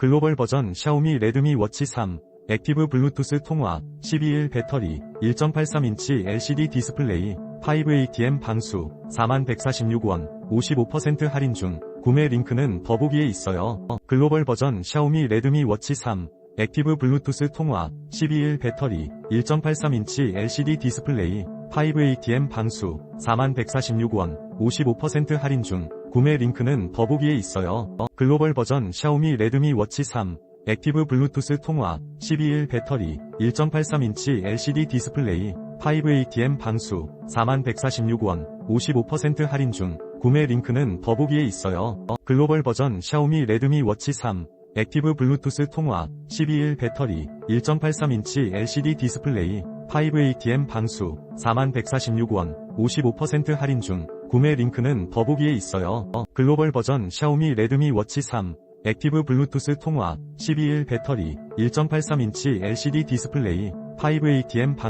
글로벌 버전 샤오미 레드미 워치 3 액티브 블루투스 통화 12일 배터리 1.83인치 LCD 디스플레이 5ATM 방수 4146원 55% 할인 중 구매 링크는 더보기에 있어요. 글로벌 버전 샤오미 레드미 워치 3 액티브 블루투스 통화 12일 배터리 1.83인치 LCD 디스플레이 5ATM 방수 4146원 55% 할인 중 구매 링크는 더보기에 있어요. 글로벌 버전 샤오미 레드미 워치 3 액티브 블루투스 통화 12일 배터리 1.83인치 LCD 디스플레이 5ATM 방수 4146원 55% 할인 중 구매 링크는 더보기에 있어요. 글로벌 버전 샤오미 레드미 워치 3 액티브 블루투스 통화 12일 배터리 1.83인치 LCD 디스플레이 5ATM 방수 4146원 55% 할인 중 구매 링크는 더보기에 있어요. 글로벌 버전 샤오미 레드미 워치 3 액티브 블루투스 통화 12일 배터리 1.83인치 LCD 디스플레이 5ATM 방